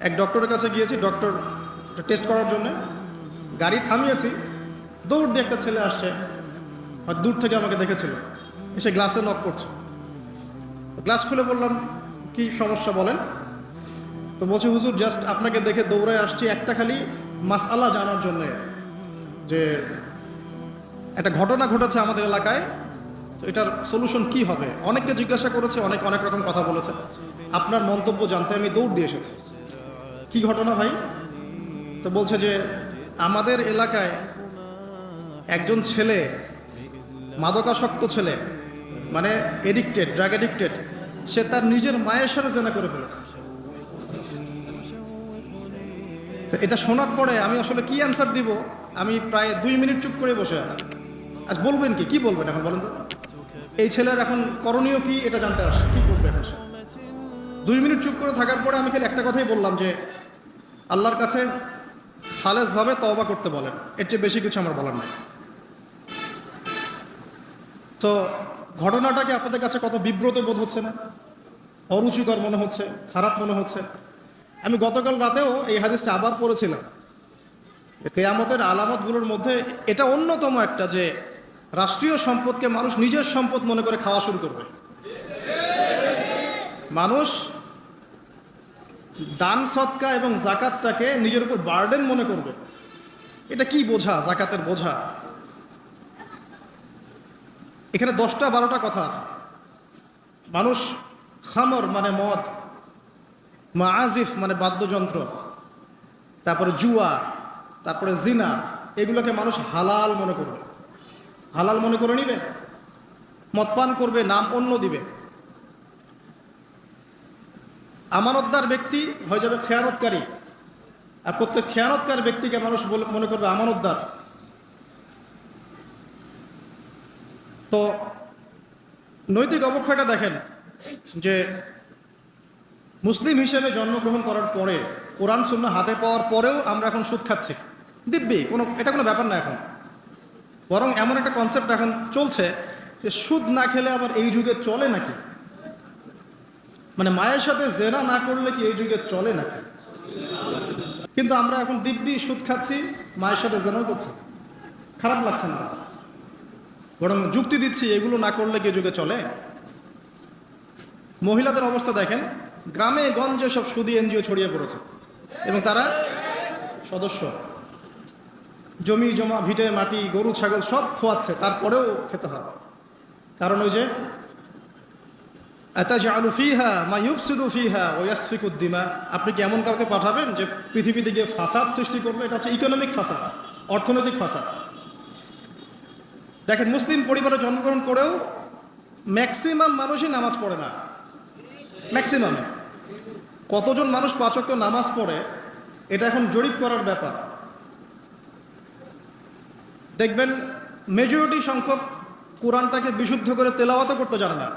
এক ডক্টরের কাছে গিয়েছি, ডক্টর টেস্ট করার জন্য। গাড়ি থামিয়েছি, দৌড় দিয়ে একটা ছেলে আসছে, আর দূর থেকে আমাকে দেখেছিল। এসে গ্লাসে নক করছে। গ্লাস খুলে বললাম, কি সমস্যা বলেন? তো বলছে, হুজুর জাস্ট আপনাকে দেখে দৌড়ায় আসছি একটা খালি মাসআলা জানার জন্যে যে একটা ঘটনা ঘটেছে আমাদের এলাকায়, তো এটার সলিউশন কি হবে? অনেককে জিজ্ঞাসা করেছে, অনেক অনেক রকম কথা বলেছে। আপনার মন্তব্য জানতে আমি দৌড় দিয়ে এসেছি। কি ঘটনা ভাই? তো বলছে যে আমাদের এলাকায় একজন ছেলে, মাদকাসক্ত ছেলে মানে এডিক্টেড ড্রাগ এডিক্টেড সে তার নিজের মায়ের সাথে জেনা করে ফেলেছে। তো এটা শোনার পরে আমি আসলে কি অ্যান্সার দিব? আমি প্রায় দুই মিনিট চুপ করে বসে আছি। আজ বলবেন কি? কি বলবেন এখন বলেন তো? এই ছেলের এখন করণীয় কি? এটা জানতে আসছে। কি করবে এখন দুই মিনিট চুপ করে থাকার পরে আমি খালি একটা কথাই বললাম যে আল্লাহর কাছে খালেজভাবে তওবা করতে বলেন। এর চেয়ে বেশি কিছু আমার বলার নাই। তো ঘটনাটাকে আপনাদের কাছে কত বিব্রত বোধ হচ্ছে না? অরুচিকর মনে হচ্ছে, খারাপ মনে হচ্ছে। আমি গতকাল রাতেও এই হাদিসটা আবার পড়েছিলাম। কেয়ামতের আলামতগুলোর মধ্যে এটা অন্যতম একটা যে রাষ্ট্রীয় সম্পদকে মানুষ নিজের সম্পদ মনে করে খাওয়া শুরু করবে। মানুষ দান সৎকা এবং জাকাতটাকে নিজের উপর বার্ডেন মনে করবে। এটা কি বোঝা, জাকাতের বোঝা? এখানে দশটা বারোটা কথা আছে। মানুষ খামর মানে মদ মাআজিফ মানে বাদ্যযন্ত্র, তারপরে জুয়া, তারপরে জিনা, এগুলোকে মানুষ হালাল মনে করবে। হালাল মনে করে নিবে? মদপান করবে, নাম অন্য দিবে। আমানতদার ব্যক্তি হয়ে যাবে খেয়ানতকারী। আর প্রত্যেক খেয়ানতকার ব্যক্তিকে মানুষ মনে করবে আমানতদার। তো নৈতিক অবক্ষয়টা দেখেন যে মুসলিম হিসেবে জন্মগ্রহণ করার পরে কোরআন শূন্য হাতে পাওয়ার পরেও আমরা এখন সুদ খাচ্ছি। দিব্যি, কোনো এটা কোনো ব্যাপার না এখন। বরং এমন একটা কনসেপ্ট এখন চলছে যে সুদ না খেলে আবার এই যুগে চলে নাকি? মানে মায়ের সাথে জেনা না করলে কি এই যুগে চলে নাকি? কিন্তু আমরা এখন দিব্যি সুদ খাচ্ছি, মায়ের সাথে জেনাও করছি। খারাপ লাগছে না। বরং যুক্তি দিচ্ছি, এগুলো না করলে কি যুগে চলে? মহিলাদের অবস্থা দেখেন, গ্রামে, গঞ্জে সব সুদি এনজিও ছড়িয়ে পড়েছে। এবং তারা সদস্য। জমি, জমা, ভিটে, মাটি, গরু, ছাগল সব খোয়াচ্ছে, তারপরেও খেতে হয়। কারণ ওই যে আলু ফিহা, মা ইউফসিদু ফিহা ওয়াসফিকুদ্দিমা আপনি কি এমন কাউকে পাঠাবেন যে পৃথিবীতে গিয়ে ফাসাদ সৃষ্টি করবে? এটা হচ্ছে ইকোনমিক ফাসাদ, অর্থনৈতিক ফাসাদ। দেখেন, মুসলিম পরিবারে জন্মগ্রহণ করেও ম্যাক্সিমাম মানুষই নামাজ পড়ে না। ম্যাক্সিমাম কতজন মানুষ পাচক নামাজ পড়ে, এটা এখন জরিপ করার ব্যাপার। দেখবেন মেজরিটি সংখ্যক কোরআনটাকে বিশুদ্ধ করে তেলাওয়াতও করতে জানে না।